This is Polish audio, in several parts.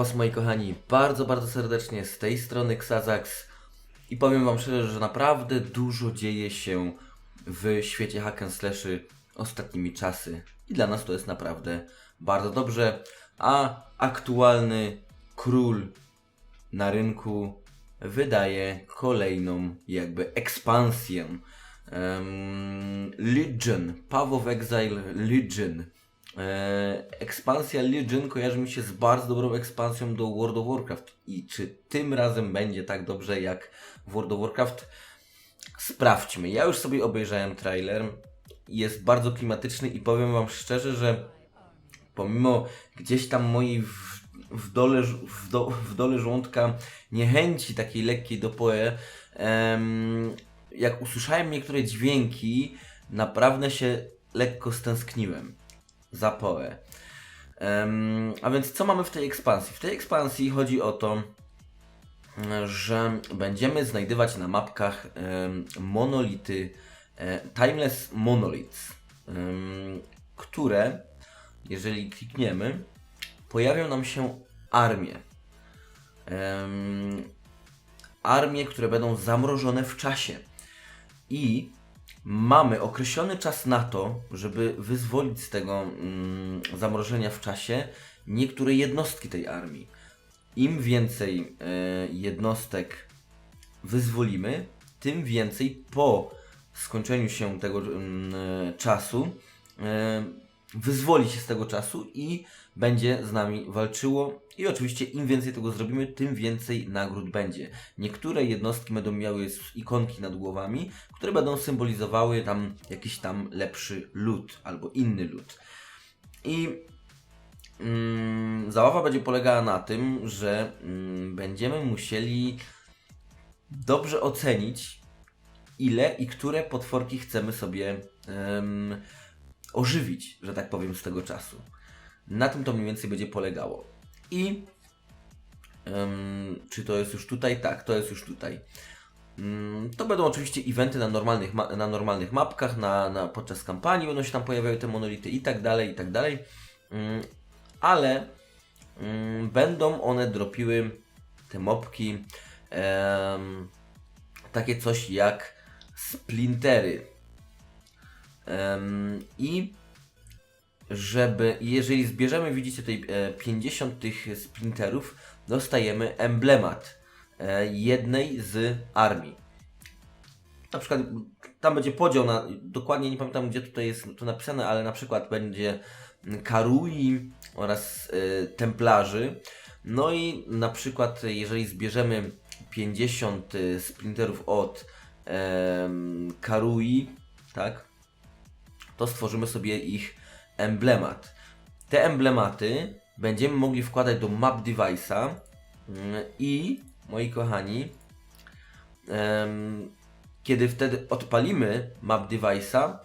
Was moi kochani bardzo, bardzo serdecznie z tej strony Xazax. I powiem Wam szczerze, że naprawdę dużo dzieje się w świecie hack and slashy ostatnimi czasy. I dla nas to jest naprawdę bardzo dobrze, a aktualny król na rynku wydaje kolejną jakby ekspansję. Um, Legion, Path of Exile Legion ekspansja Legion kojarzy mi się z bardzo dobrą ekspansją do World of Warcraft. I czy tym razem będzie tak dobrze jak w World of Warcraft? Sprawdźmy. Ja już sobie obejrzałem trailer. Jest bardzo klimatyczny i powiem Wam szczerze, że pomimo gdzieś tam mojej w, w, dole, w, do, w dole żołądka niechęci takiej lekkiej do poe, em, jak usłyszałem niektóre dźwięki, naprawdę się lekko stęskniłem za Poe. Em, a więc co mamy w tej ekspansji? W tej ekspansji chodzi o to, że będziemy znajdywać na mapkach monolity, e, Timeless Monoliths, które, jeżeli klikniemy, pojawią nam się armie. Armie, które będą zamrożone w czasie. I mamy określony czas na to, żeby wyzwolić z tego mm, zamrożenia w czasie niektóre jednostki tej armii. Im więcej e, jednostek wyzwolimy, tym więcej po skończeniu się tego e, czasu e, wyzwoli się z tego czasu i będzie z nami walczyło. I oczywiście im więcej tego zrobimy, tym więcej nagród będzie. Niektóre jednostki będą miały ikonki nad głowami, które będą symbolizowały tam jakiś tam lepszy lód albo inny lód. I mm, zabawa będzie polegała na tym, że mm, będziemy musieli dobrze ocenić, ile i które potworki chcemy sobie ożywić, że tak powiem, z tego czasu. Na tym to mniej więcej będzie polegało. I czy to jest już tutaj? Tak, to jest już tutaj. Mm, To będą oczywiście eventy na normalnych, ma- na normalnych mapkach, na, na, podczas kampanii będą się tam pojawiały te monolity i tak dalej, i tak dalej. Mm, Ale mm, będą one dropiły te mopki takie coś jak splintery. I żeby, jeżeli zbierzemy, widzicie tutaj e, 50 tych splinterów, dostajemy emblemat e, jednej z armii. Na przykład tam będzie podział na, dokładnie nie pamiętam gdzie tutaj jest to napisane, ale na przykład będzie Karui oraz e, Templarzy. No i na przykład jeżeli zbierzemy 50 e, splinterów od Karui, tak, to stworzymy sobie ich emblemat. Te emblematy będziemy mogli wkładać do map device'a mm, i moi kochani, kiedy wtedy odpalimy map device'a,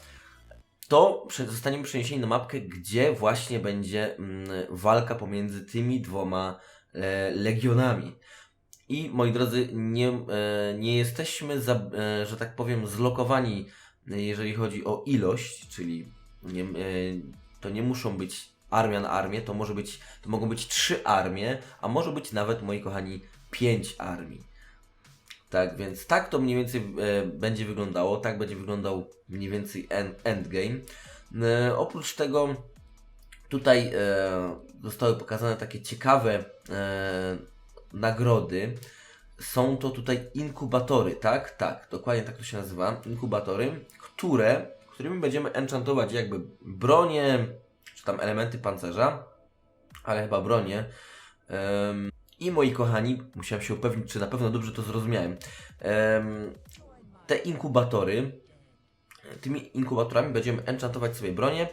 to zostaniemy przeniesieni na mapkę, gdzie właśnie będzie mm, walka pomiędzy tymi dwoma e, legionami. I moi drodzy, nie, e, nie jesteśmy, za, e, że tak powiem, zlokowani, jeżeli chodzi o ilość, czyli nie, e, to nie muszą być armia na armię, to może być, to mogą być trzy armie, a może być nawet, moi kochani, pięć armii. Tak, więc tak to mniej więcej e, będzie wyglądało, tak będzie wyglądał mniej więcej end, endgame. E, oprócz tego tutaj zostały pokazane takie ciekawe nagrody. Są to tutaj inkubatory, tak? Tak, dokładnie tak to się nazywa. Inkubatory, które, którymi będziemy enchantować jakby bronie, czy tam elementy pancerza, ale chyba bronie. Em, I moi kochani, musiałem się upewnić, czy na pewno dobrze to zrozumiałem. Em, te inkubatory, tymi inkubatorami będziemy enchantować sobie bronię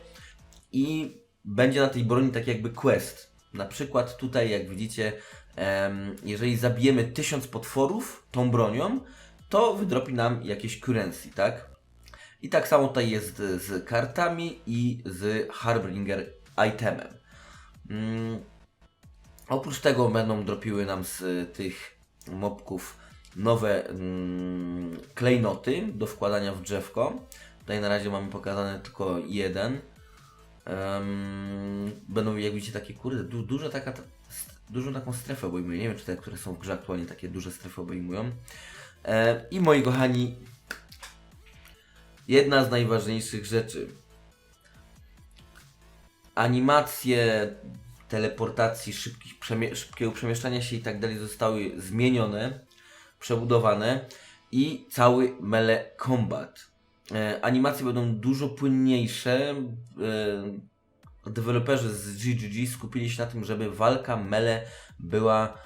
i będzie na tej broni tak jakby quest. Na przykład tutaj, jak widzicie, jeżeli zabijemy 1000 potworów tą bronią, to wydropi nam jakieś currency, tak? I tak samo tutaj jest z kartami i z Harbinger itemem. Mm, oprócz tego będą dropiły nam z tych mobków nowe mm, klejnoty do wkładania w drzewko. Tutaj na razie mamy pokazane tylko jeden. Em, będą jak widzicie takie kurde, du, duża taka dużą taką strefę obejmuje. Nie wiem, czy te, które są w grze aktualnie, takie duże strefy obejmują. E, I moi kochani, jedna z najważniejszych rzeczy. Animacje teleportacji, szybkich przemie- szybkiego przemieszczania się i tak dalej zostały zmienione, przebudowane i cały Melee Combat. E, animacje będą dużo płynniejsze. E, deweloperzy z GGG skupili się na tym, żeby walka Melee była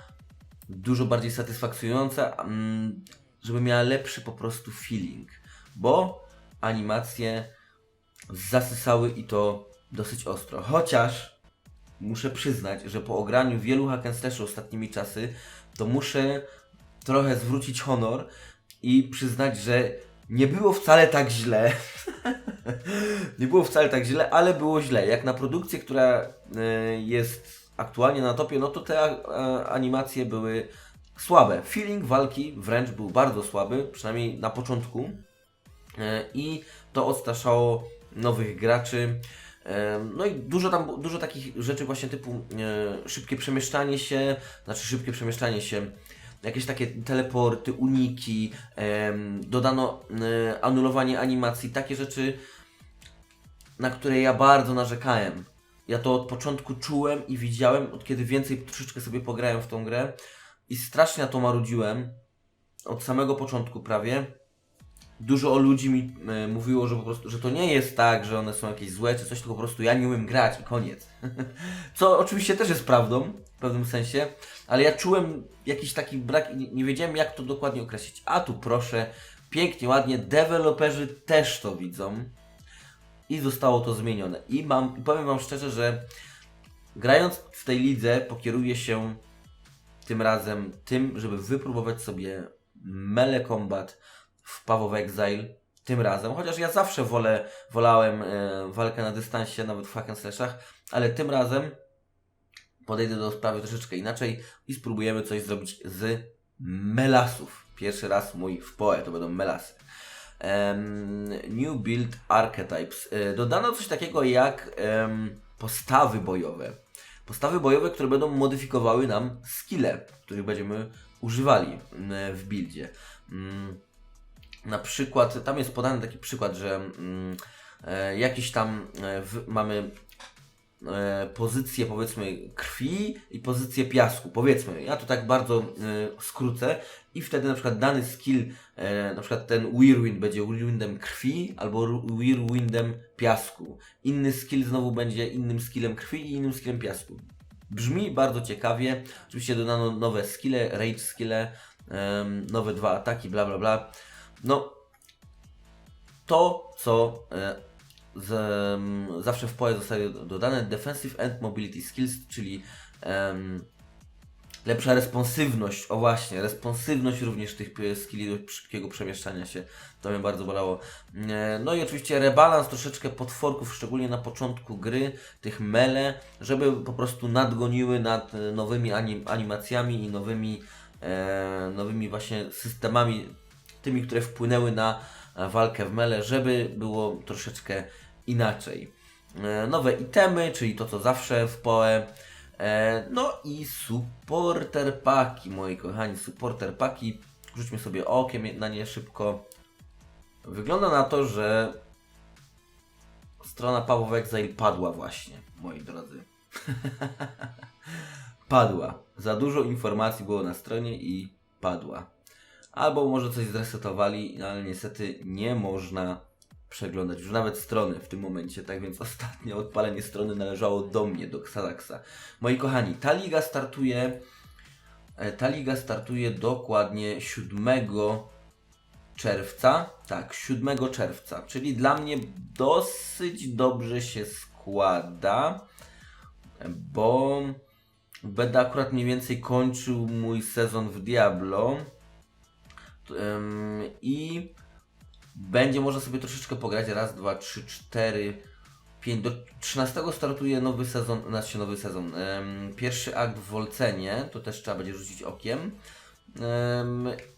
dużo bardziej satysfakcjonująca, mm, żeby miała lepszy po prostu feeling, bo animacje zasysały i to dosyć ostro. Chociaż muszę przyznać, że po ograniu wielu hack and ostatnimi czasy, to muszę trochę zwrócić honor i przyznać, że nie było wcale tak źle. nie było wcale tak źle, ale było źle. Jak na produkcję, która e, jest aktualnie na topie, no to te e, animacje były słabe. Feeling walki wręcz był bardzo słaby, przynajmniej na początku. E, I to odstraszało nowych graczy. No i dużo tam, dużo takich rzeczy właśnie typu szybkie przemieszczanie się, znaczy szybkie przemieszczanie się, jakieś takie teleporty, uniki, dodano e, anulowanie animacji, takie rzeczy, na które ja bardzo narzekałem. Ja to od początku czułem i widziałem, od kiedy więcej troszeczkę sobie pograłem w tą grę i strasznie na to marudziłem, od samego początku prawie. Dużo ludzi mi e, mówiło, że po prostu, że to nie jest tak, że one są jakieś złe czy coś, tylko po prostu ja nie umiem grać i koniec. Co oczywiście też jest prawdą w pewnym sensie, ale ja czułem jakiś taki brak i nie, nie wiedziałem jak to dokładnie określić. A tu proszę, pięknie, ładnie, deweloperzy też to widzą i zostało to zmienione. I mam, powiem Wam szczerze, że grając w tej lidze pokieruję się tym razem tym, żeby wypróbować sobie Melee Combat w Path Exile tym razem, chociaż ja zawsze wolę, wolałem e, walkę na dystansie, nawet w hack and slashach, ale tym razem podejdę do sprawy troszeczkę inaczej i spróbujemy coś zrobić z melasów. Pierwszy raz mój w PoE to będą melasy. Em, New Build Archetypes. E, Dodano coś takiego jak em, postawy bojowe. Postawy bojowe, które będą modyfikowały nam skille, których będziemy używali mm, w buildzie. Mm, Na przykład, tam jest podany taki przykład, że mm, e, jakiś tam e, w, mamy e, pozycję powiedzmy krwi i pozycję piasku, powiedzmy. Ja to tak bardzo skrócę i wtedy na przykład dany skill, na przykład ten Whirlwind będzie Whirlwindem krwi albo Whirlwindem piasku. Inny skill znowu będzie innym skillem krwi i innym skillem piasku. Brzmi bardzo ciekawie. Oczywiście dodano nowe skille, rage skille, nowe dwa ataki, bla bla bla. No, to co e, z, zawsze w PoE zostaje dodane Defensive and Mobility Skills, czyli em, lepsza responsywność, o właśnie, responsywność również tych skilli do szybkiego przemieszczania się, to mnie bardzo bolało. E, No i oczywiście rebalans troszeczkę potworków, szczególnie na początku gry, tych mele, żeby po prostu nadgoniły nad e, nowymi anim, animacjami i nowymi, e, nowymi właśnie systemami, tymi, które wpłynęły na e, walkę w mele, żeby było troszeczkę inaczej. E, Nowe itemy, czyli to co zawsze w PoE. E, No i supporter paki, moi kochani, supporter paki. Rzućmy sobie okiem na nie szybko. Wygląda na to, że strona Paweł Exile padła właśnie, moi drodzy. padła. Za dużo informacji było na stronie i padła. Albo może coś zresetowali, no ale niestety nie można przeglądać już nawet strony w tym momencie, tak więc ostatnie odpalenie strony należało do mnie, do Xalaxa. Moi kochani, ta liga startuje e, ta liga startuje dokładnie 7 czerwca. Tak, 7 czerwca, czyli dla mnie dosyć dobrze się składa, bo będę akurat mniej więcej kończył mój sezon w Diablo. I będzie można sobie troszeczkę pograć. Raz, dwa, trzy, cztery, pięć. Do 13 startuje nowy sezon, znaczy nowy sezon. Pierwszy akt w Wolcenie, to też trzeba będzie rzucić okiem.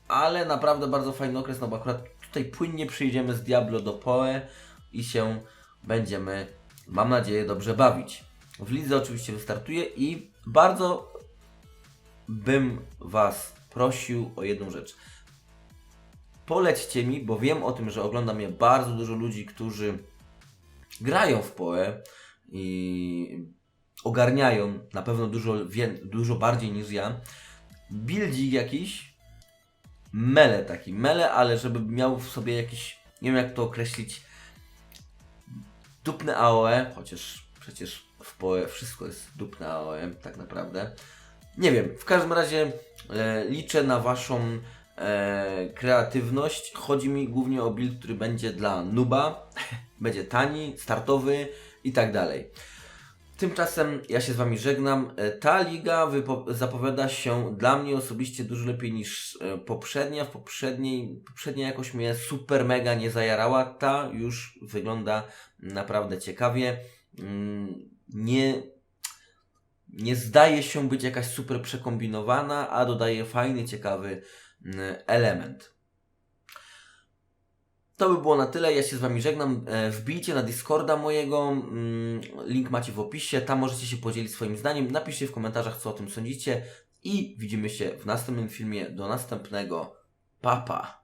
Ale naprawdę bardzo fajny okres, no bo akurat tutaj płynnie przyjdziemy z Diablo do Poe i się będziemy, mam nadzieję, dobrze bawić. W lidze oczywiście wystartuje i bardzo bym Was prosił o jedną rzecz. Polećcie mi, bo wiem o tym, że ogląda mnie bardzo dużo ludzi, którzy grają w PoE i ogarniają na pewno dużo, dużo bardziej niż ja. Buildzik jakiś, mele taki, mele, ale żeby miał w sobie jakiś, nie wiem jak to określić, dupne AOE, chociaż przecież w PoE wszystko jest dupne AOE tak naprawdę. Nie wiem, w każdym razie e, liczę na Waszą e, kreatywność. Chodzi mi głównie o build, który będzie dla nuba, będzie tani, startowy i tak dalej. Tymczasem ja się z Wami żegnam. E, Ta liga zapowiada się dla mnie osobiście dużo lepiej niż e, poprzednia. W poprzedniej, poprzednia jakoś mnie super mega nie zajarała. Ta już wygląda naprawdę ciekawie. Mm, Nie, nie zdaje się być jakaś super przekombinowana, a dodaje fajny, ciekawy element. To by było na tyle. Ja się z Wami żegnam. E, Wbijcie na Discorda mojego. mm, Link macie w opisie. Tam możecie się podzielić swoim zdaniem. Napiszcie w komentarzach, co o tym sądzicie. I widzimy się w następnym filmie. Do następnego. Papa.